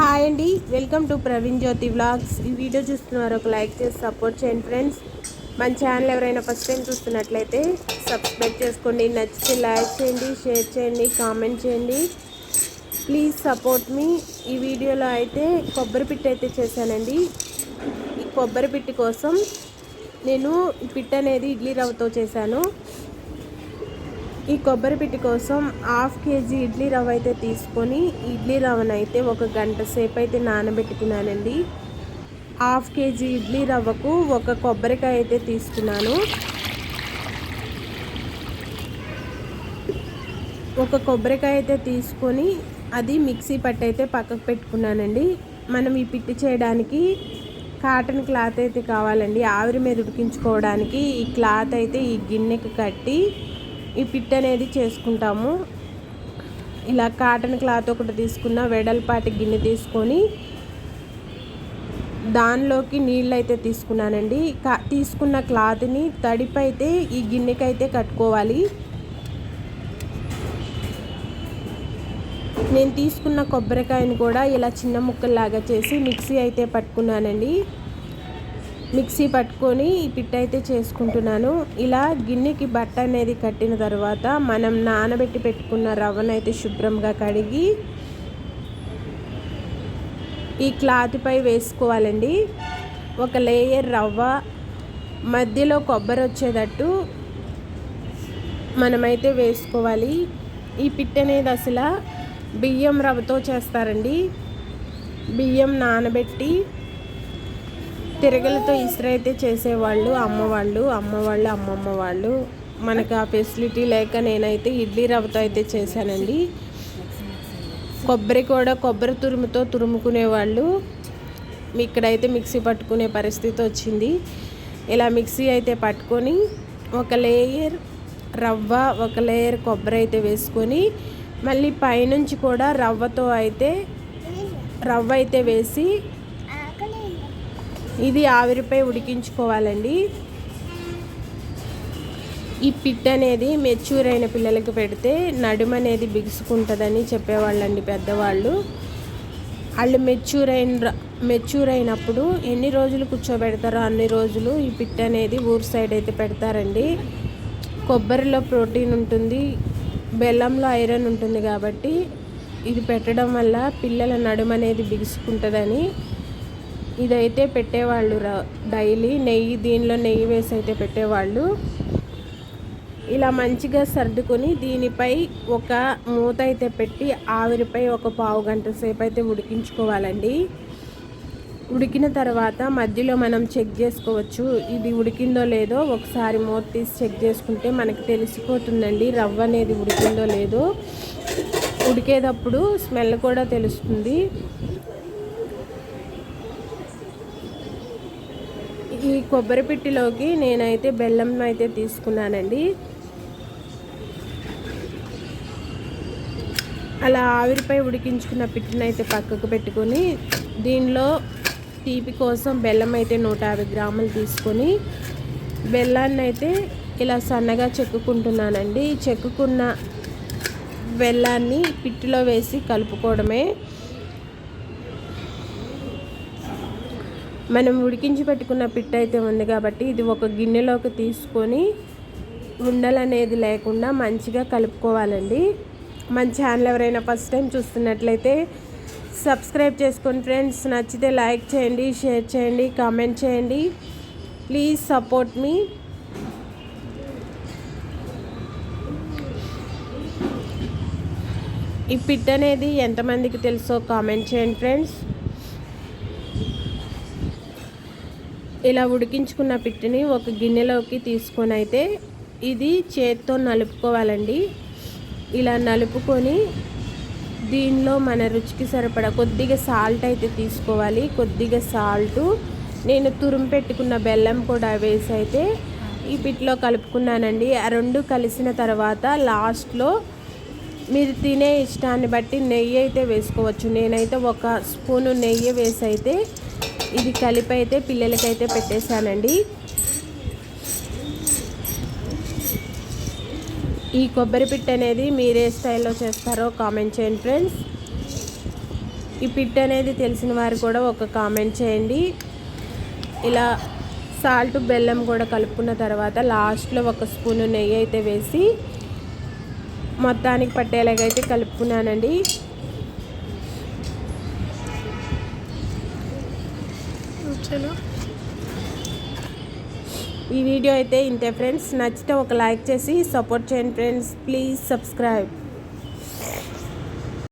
Hi అండి. Welcome to Praveen Jyothi vlogs ఈ video చూస్తున్నారు ఒక లైక్ చేసి సపోర్ట్ చేయండి ఫ్రెండ్స్ మన ఛానల్ ఎవరైనా ఫస్ట్ టైం చూస్తున్నట్లయితే సబ్స్క్రైబ్ చేసుకోండి. నచ్చితే లైక్ చేయండి షేర్ చేయండి కామెంట్ చేయండి. ప్లీజ్ సపోర్ట్ మీ ఈ వీడియోలో అయితే కొబ్బరి పిట్ట అయితే చేశానండి. ఈ కొబ్బరి పిట్టి కోసం నేను ఈ పిట్ట అనేది ఇడ్లీ రవ్వతో చేశాను. ఈ కొబ్బరి పిట్టి కోసం హాఫ్ కేజీ ఇడ్లీ రవ్వ అయితే తీసుకొని ఇడ్లీ రవ్వను అయితే ఒక గంట సేపు అయితే నానబెట్టుకున్నానండి. హాఫ్ కేజీ ఇడ్లీ రవ్వకు ఒక కొబ్బరికాయ అయితే తీసుకున్నాను. ఒక కొబ్బరికాయ అయితే తీసుకొని అది మిక్సీ పట్టు అయితే పక్కకు పెట్టుకున్నానండి. మనం ఈ పిట్టి చేయడానికి కాటన్ క్లాత్ అయితే కావాలండి. ఆవిరి మీద ఉడికించుకోవడానికి ఈ క్లాత్ అయితే ఈ గిన్నెకి కట్టి ఈ పిట్ అనేది చేసుకుంటాము. ఇలా కాటన్ క్లాత్ ఒకటి తీసుకున్న వెడల్పాటి గిన్నె తీసుకొని దానిలోకి నీళ్ళు అయితే తీసుకున్నానండి. కా తీసుకున్న క్లాత్ని తడిపైతే ఈ గిన్నెకి అయితే కట్టుకోవాలి. నేను తీసుకున్న కొబ్బరికాయని కూడా ఇలా చిన్న ముక్కల్లాగా చేసి మిక్సీ అయితే పట్టుకున్నానండి. మిక్సీ పట్టుకొని ఈ పిట్ అయితే చేసుకుంటున్నాను. ఇలా గిన్నెకి బట్ట అనేది కట్టిన తర్వాత మనం నానబెట్టి పెట్టుకున్న రవ్వను అయితే శుభ్రంగా కడిగి ఈ క్లాత్పై వేసుకోవాలండి. ఒక లేయర్ రవ్వ మధ్యలో కొబ్బరి వచ్చేటట్టు మనమైతే వేసుకోవాలి. ఈ పిట్ అనేది అసలు బియ్యం రవ్వతో చేస్తారండి. బియ్యం నానబెట్టి తిరగలతో ఇసురైతే చేసేవాళ్ళు అమ్మవాళ్ళు అమ్మవాళ్ళు అమ్మమ్మ వాళ్ళు. మనకు ఆ ఫెసిలిటీ లేక నేనైతే ఇడ్లీ రవ్వతో అయితే చేశానండి. కొబ్బరి కూడా కొబ్బరి తురుముతో తురుముకునేవాళ్ళు. ఇక్కడైతే మిక్సీ పట్టుకునే పరిస్థితి వచ్చింది. ఇలా మిక్సీ అయితే పట్టుకొని ఒక లేయర్ రవ్వ ఒక లేయర్ కొబ్బరి అయితే వేసుకొని మళ్ళీ పైనుంచి కూడా రవ్వతో అయితే రవ్వ అయితే వేసి ఇది ఆవిరిపై ఉడికించుకోవాలండి. ఈ పిట్ అనేది మెచ్యూర్ అయిన పిల్లలకి పెడితే నడుము అనేది బిగుసుకుంటుందని చెప్పేవాళ్ళండి పెద్దవాళ్ళు. వాళ్ళు మెచ్యూర్ అయిన మెచ్యూర్ అయినప్పుడు ఎన్ని రోజులు కూర్చోబెడతారో అన్ని రోజులు ఈ పిట్ అనేది ఊరు సైడ్ అయితే పెడతారండి. కొబ్బరిలో ప్రోటీన్ ఉంటుంది బెల్లంలో ఐరన్ ఉంటుంది కాబట్టి ఇది పెట్టడం వల్ల పిల్లల నడుము అనేది బిగుసుకుంటుందని ఇదైతే పెట్టేవాళ్ళు డైలీ నెయ్యి దీనిలో నెయ్యి వేసి అయితే పెట్టేవాళ్ళు. ఇలా మంచిగా సర్దుకొని దీనిపై ఒక మూత అయితే పెట్టి ఆవిరిపై ఒక పావు గంట సేపు అయితే ఉడికించుకోవాలండి. ఉడికిన తర్వాత మధ్యలో మనం చెక్ చేసుకోవచ్చు ఇది ఉడికిందో లేదో. ఒకసారి మూత తీసి చెక్ చేసుకుంటే మనకి తెలిసిపోతుందండి రవ్వ అనేది ఉడికిందో లేదో. ఉడికేటప్పుడు స్మెల్ కూడా తెలుస్తుంది. ఈ కొబ్బరి పిట్టిలోకి నేనైతే బెల్లం అయితే తీసుకున్నానండి. అలా ఆవిరిపై ఉడికించుకున్న పిట్టిని అయితే పక్కకు పెట్టుకొని దీనిలో తీపి కోసం బెల్లం అయితే నూట యాభై గ్రాములు తీసుకొని బెల్లాన్ని అయితే ఇలా సన్నగా చెక్కుకుంటున్నానండి. చెక్కుకున్న బెల్లాన్ని పిట్టిలో వేసి కలుపుకోవడమే మనం ఉడికించి పెట్టుకున్న పిట్ట అయితే ఉంది కాబట్టి ఇది ఒక గిన్నెలోకి తీసుకొని ఉండలు అనేది లేకుండా మంచిగా కలుపుకోవాలండి. మన ఛానల్ ఎవరైనా ఫస్ట్ టైం చూస్తున్నట్లయితే సబ్స్క్రైబ్ చేసుకోండి ఫ్రెండ్స్ నచ్చితే లైక్ చేయండి షేర్ చేయండి కామెంట్ చేయండి. ప్లీజ్ సపోర్ట్ మీ. ఈ పిట్ అనేది ఎంతమందికి తెలుసో కామెంట్ చేయండి ఫ్రెండ్స్. ఇలా ఉడికించుకున్న పిట్టిని ఒక గిన్నెలోకి తీసుకొని అయితే ఇది చేత్తో నలుపుకోవాలండి. ఇలా నలుపుకొని దీనిలో మన రుచికి సరిపడా కొద్దిగా సాల్ట్ అయితే తీసుకోవాలి. కొద్దిగా సాల్టు నేను తురుము పెట్టుకున్న బెల్లం కూడా వేసి అయితే ఈ పిట్లో కలుపుకున్నానండి. ఆ రెండు కలిసిన తర్వాత లాస్ట్లో మీరు తినే ఇష్టాన్ని బట్టి నెయ్యి అయితే వేసుకోవచ్చు. నేనైతే ఒక స్పూను నెయ్యి వేసి అయితే ఇది కలిపి అయితే పిల్లలకైతే పెట్టేశానండి. ఈ కొబ్బరి పిట్ అనేది మీరే స్టైల్లో చేస్తారో కామెంట్ చేయండి ఫ్రెండ్స్. ఈ పిట్ అనేది తెలిసిన వారు కూడా ఒక కామెంట్ చేయండి. ఇలా సాల్ట్ బెల్లం కూడా కలుపుకున్న తర్వాత లాస్ట్లో ఒక స్పూను నెయ్యి అయితే వేసి మొత్తానికి పట్టేలాగైతే కలుపుకున్నానండి. చలో ఈ వీడియో అయితే ఇంతే ఫ్రెండ్స్ నచ్చితే ఒక లైక్ చేసి సపోర్ట్ చేయండి ఫ్రెండ్స్ ప్లీజ్ సబ్స్క్రైబ్